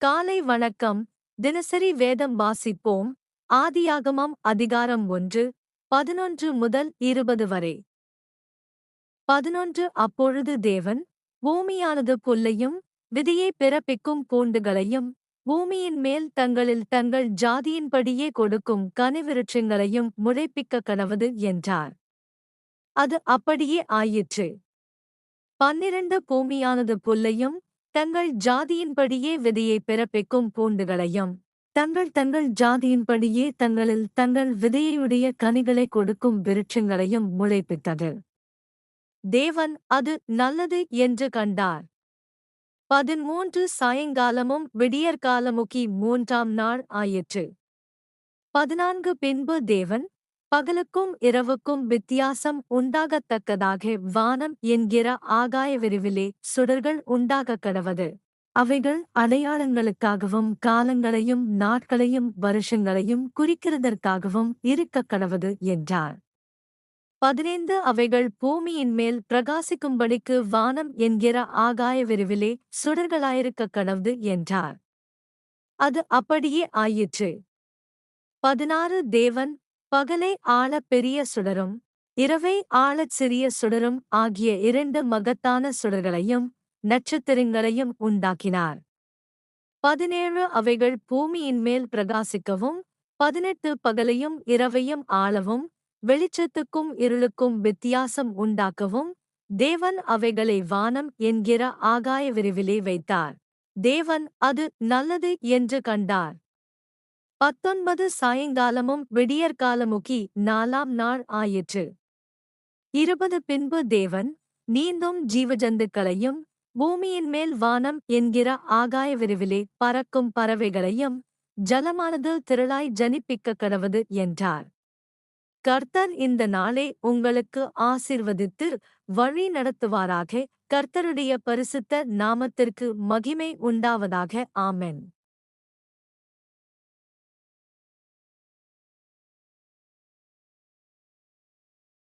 காலை வணக்கம். தினசரி வேதம் வாசிப்போம். ஆதியாகமம் அதிகாரம் ஒன்று பதினொன்று முதல் இருபது வரை. பதினொன்று அப்பொழுது தேவன் பூமியானது புல்லையும் விதியை பிறப்பிக்கும் பூண்டுகளையும் பூமியின் மேல் தங்களில் தங்கள் ஜாதியின்படியே கொடுக்கும் கனிவிருட்சங்களையும் முளைப்பிக்க கனவது என்றார். அது அப்படியே ஆயிற்று. பன்னிரண்டு பூமியானது புல்லையும் தங்கள் ஜாதியின்படியே விதையை பிறப்பிக்கும் பூண்டுகளையும் தங்கள் தங்கள் ஜாதியின்படியே தங்களில் தங்கள் விதையுடைய கனிகளை கொடுக்கும் விருட்சங்களையும் முளைப்பித்தது. தேவன் அது நல்லது என்று கண்டார். பதிமூன்று சாயங்காலமும் விடியற்காலமுக்கி மூன்றாம் நாள் ஆயிற்று. பதினான்கு பின்பு தேவன் பகலுக்கும் இரவுக்கும் வித்தியாசம் உண்டாகத்தக்கதாக வானம் என்கிற ஆகாய விரிவிலே சுடர்கள் உண்டாகக் கடவது. அவைகள் அடையாளங்களுக்காகவும் காலங்களையும் நாட்களையும் வருஷங்களையும் குறிக்கிறதற்காகவும் இருக்கக் கடவது என்றார். பதினைந்து அவைகள் பூமியின் மேல் பிரகாசிக்கும்படிக்கு வானம் என்கிற ஆகாய விரிவிலே சுடர்களாயிருக்கக் கடவுது என்றார். அது அப்படியே ஆயிற்று. பதினாறு தேவன் பகலை ஆள பெரிய சுடரும் இரவை ஆளச் சிறிய சுடரும் ஆகிய இரண்டு மகத்தான சுடர்களையும் நட்சத்திரங்களையும் உண்டாக்கினார். பதினேழு அவைகள் பூமியின் மேல் பிரகாசிக்கவும் பதினெட்டு பகலையும் இரவையும் ஆளவும் வெளிச்சத்துக்கும் இருளுக்கும் வித்தியாசம் உண்டாக்கவும் தேவன் அவைகளை வானம் என்கிற ஆகாய விரிவிலே வைத்தார். தேவன் அது நல்லது என்று கண்டார். பத்தொன்பது சாயங்காலமும் விடியற்காலமுகி நாலாம் நாள் ஆயிற்று. இருபது பின்பு தேவன் நீந்தும் ஜீவஜந்துக்களையும் பூமியின் மேல் வானம் என்கிற ஆகாய விரிவிலே பறக்கும் பறவைகளையும் ஜலமானது திரளாய் ஜனிப்பிக்க கடவது என்றார். கர்த்தர் இந்த நாளை உங்களுக்கு ஆசிர்வதித்து வழி நடத்துவாராக. கர்த்தருடைய பரிசுத்த நாமத்திற்கு மகிமை உண்டாவதாக. ஆமென்.